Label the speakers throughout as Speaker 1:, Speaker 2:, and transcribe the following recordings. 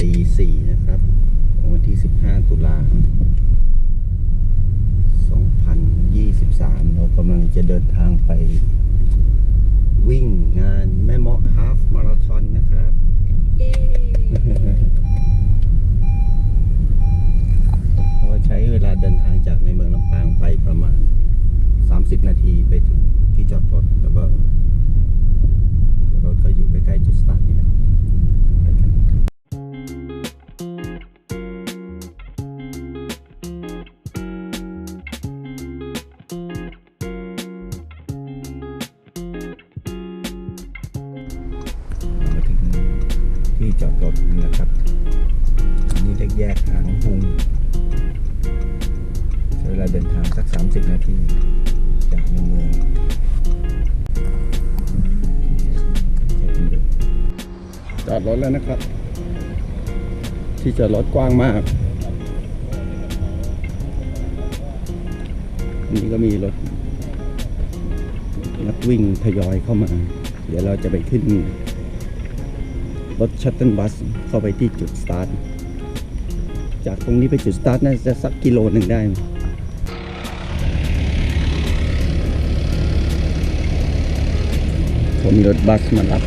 Speaker 1: ตีสี่นะครับของวันที่15ตุลา2023เรากำลังจะเดินทางไป วิ่งงานแม่เมาะฮาฟมาราธอนนะครับ
Speaker 2: เย้
Speaker 1: เพราะว่าใช้เวลาเดินทางจากในเมืองลำปางไปประมาณ30นาทีไปถึงที่ นะครับ อันนี่เรียกแยกหางหุงใช้เวลาเดินทางสัก 30 นาที จากในเมืองจอดรถแล้วนะครับ ที่จอดรถกว้างมากนนี้ก็มีรถนักวิ่งทยอยเข้ามา เดี๋ยวเราจะไปขึ้น รถชัตเติลบัสเข้าไปที่จุดสตาร์ท จากตรงนี้ไปจุดสตาร์ทน่าจะสักกิโลหนึ่งได้ผมมีรถบัสมารับ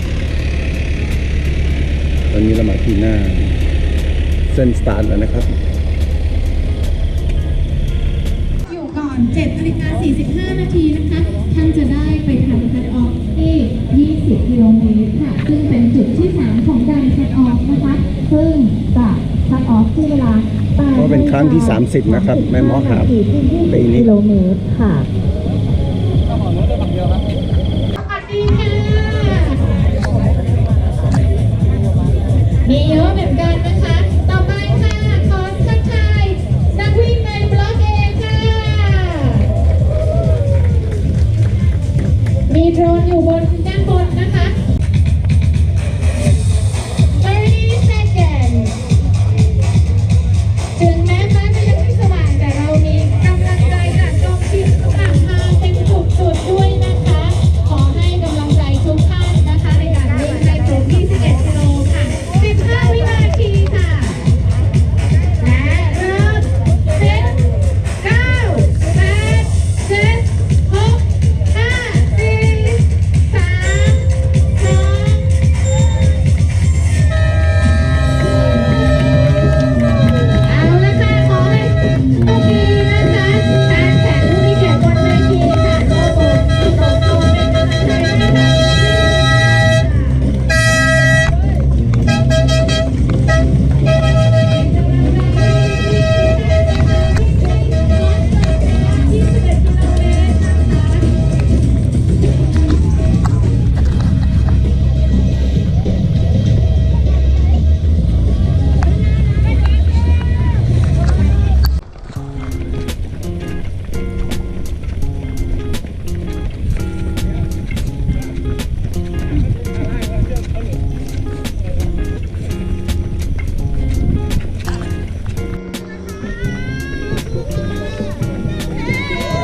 Speaker 1: ตอนนี้เรามาที่หน้า เส้นสตาร์ทแล้วนะครับ
Speaker 3: อยู่ก่อน7นาฬิกา45 นาทีนะคะ ท่านจะได้ไปทำคัดออฟที่ 20 กิโลเมตรค่ะ ซึ่งเป็นจุดที่ 3 ของการคัดออฟนะคะ ซึ่งจะคัดออฟที่เวลา8
Speaker 1: ก็เป็นครั้งที่ 30 นะครับ แม่หมอหาบปีนี้
Speaker 3: กิโลเมตรค่ะ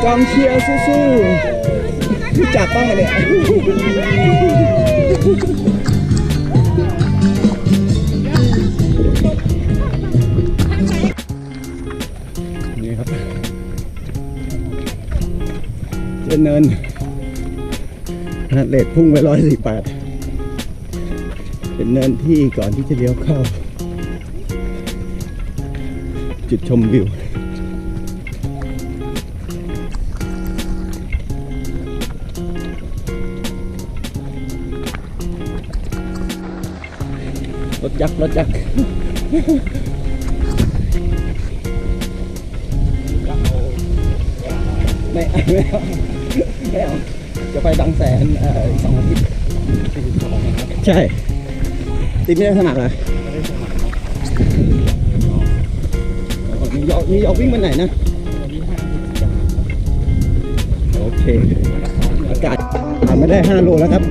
Speaker 2: กองเชียร์
Speaker 1: สู้ๆรู้จักบ้างเนี่ยนี่ครับเจนเนินฮาร์ดเรทพุ่งไปร้อยสี่แปดเป็นเนินที่ก่อนที่จะเลี้ยวเข้า จุดชมวิว รถยักษ์รถยักษ์ไม่เอาไม่เอาไม่เอาจะไปบางแสนเอ่ออีกสองอาทิตย์ใช่ติดไม่ได้สมัครเหรออ๋อมียอมียอวิ่งวันไหนนะโอเค อากาศผ่านไม่ได้ 5 โลแล้วครับ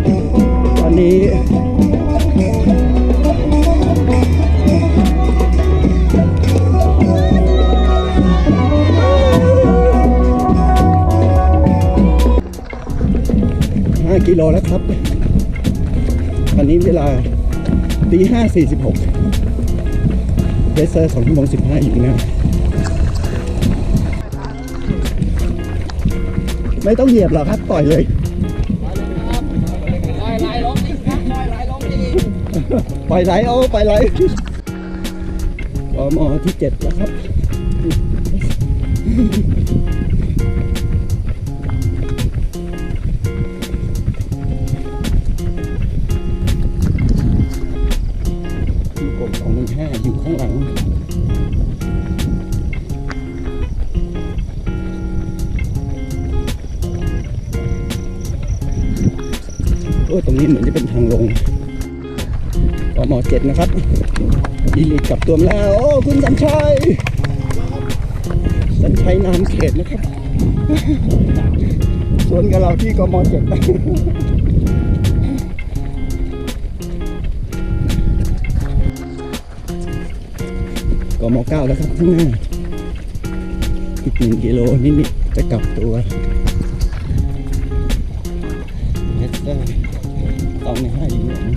Speaker 1: ตอนนี้ กิโลแล้วครับ ตอนนี้เวลาตีห้าสี่สิบหกเทสเซอร์สองชั่วโมงสิบห้าอยู่นะ ไม่ต้องเหยียบหรอกครับ ปล่อยเลยปล่อยไหลเอาปล่อยไหลกมอที่เจ็ดแล้วครับ นี้เหมือนจะเป็นทางลงกมเจ็ดนะครับดีลิทกลับตัวแล้ว โอ้ คุณสัญชัย สัญชัยนามเขตนะครับชวนกับเราที่กมเจ็ดกมเก้าแล้วครับข้างหน้าอีกหนึ่งกิโลนิดๆจะกลับตัว เอสเตอร์ตองในห้อยู่หลัง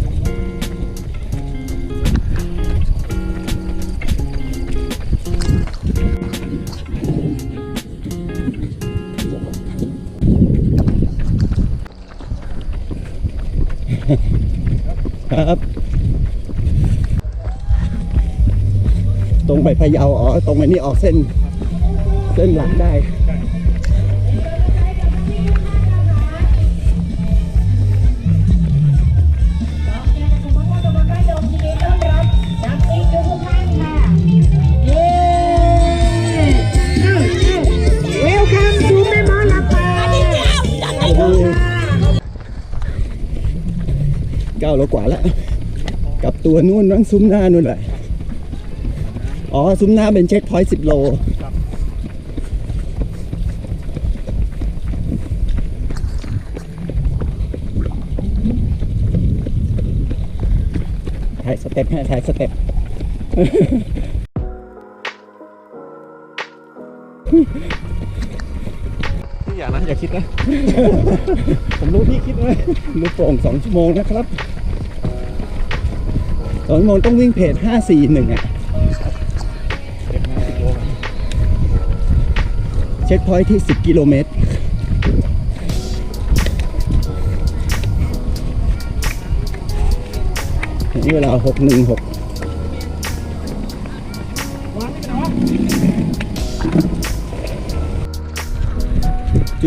Speaker 1: ครับ ตรงไปพะเยาอ๋อ ตรงไปนี่ออกเส้น เส้นหลักได้ เก้าโลกว่าแล้วกับตัวนู่นนั่งซุ้มหน้านู่นแหละอ๋อ ซุ้มหน้าเป็นเช็คพอยต์สิบโลถ่ายสเต็ปให้ถ่ายสเต็ป
Speaker 4: อย่านะอย่าคิดนะ ผมรู้พี่คิดนะ
Speaker 1: ลูกโป่งสองชั่วโมงนะครับสองชั่วโมงต้องวิ่งเพจห้าสี่หนึ่งอะ
Speaker 4: เก็บมาสิบโลกัน
Speaker 1: เช็คพอยท์ที่ 10 กิโลเมตรนี่เวลา 616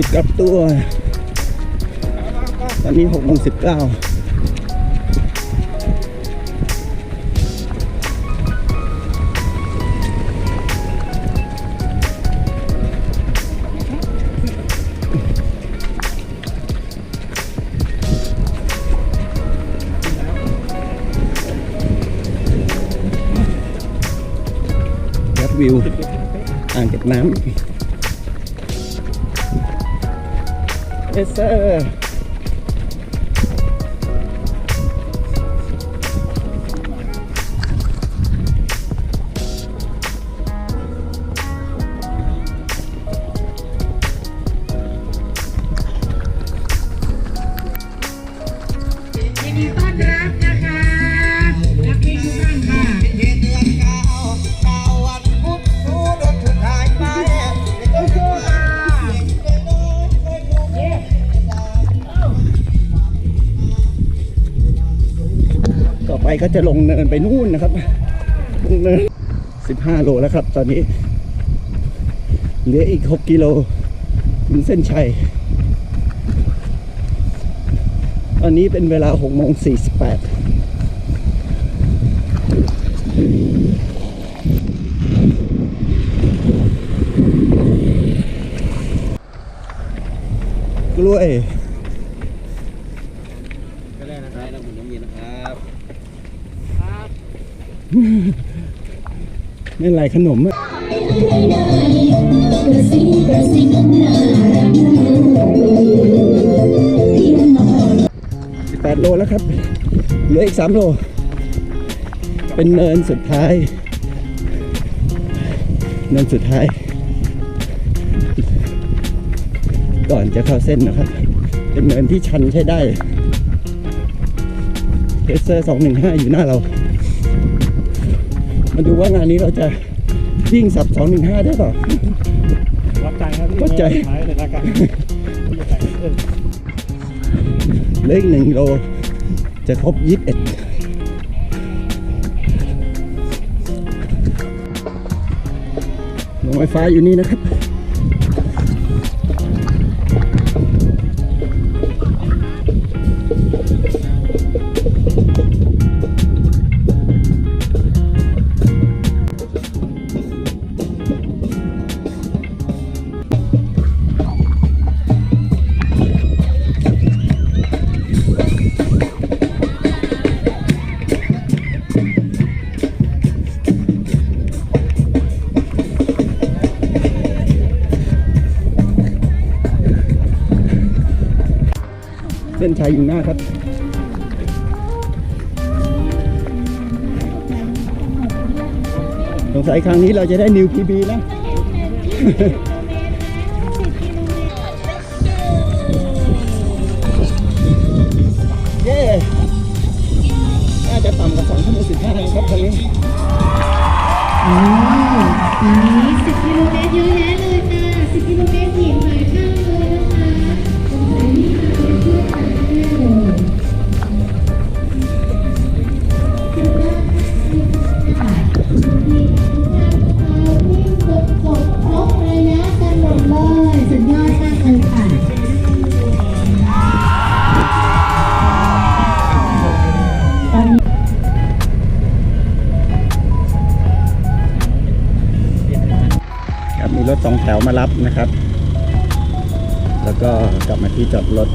Speaker 1: จุดกลับตัว ตอนนี้6โมง19ยัดวิวอ่างเก็บน้ำ เอ ก็จะลงเนินไปนู่นนะครับลงเนิน 15 โลแล้วครับ ตอนนี้ เหลืออีก 6 กิโลถึงเส้นชัย ตอนนี้เป็นเวลา6โมง48กล้วย
Speaker 4: ก็ได้นะครับน้ำหุ่นน้ำเย็นนะครับ
Speaker 1: ไม่ไรขนมอะ18โลแล้วครับ เหลืออีก3โล เป็นเนินสุดท้าย เนินสุดท้าย ก่อนจะเข้าเส้นนะครับ เป็นเนินที่ชันใช้ได้เทสเซอร์215อยู่หน้าเรา
Speaker 3: มาดูว่างานนี้เราจะวิ่งสับ 215 ได้เปล่า
Speaker 4: รับใจครับพี่
Speaker 3: รับใจ
Speaker 4: ท้ายในรายการพี่ใส่เออ
Speaker 3: เหลขหนึ่งโลจะครบ 21โรงไฟฟ้าอยู่นี่นะครับ เส้นชัยอยู่หน้าครับสงสัยครั้งนี้เราจะได้นิวพีบีนะ รับนะครับ แล้วก็กลับมาที่จอดรถ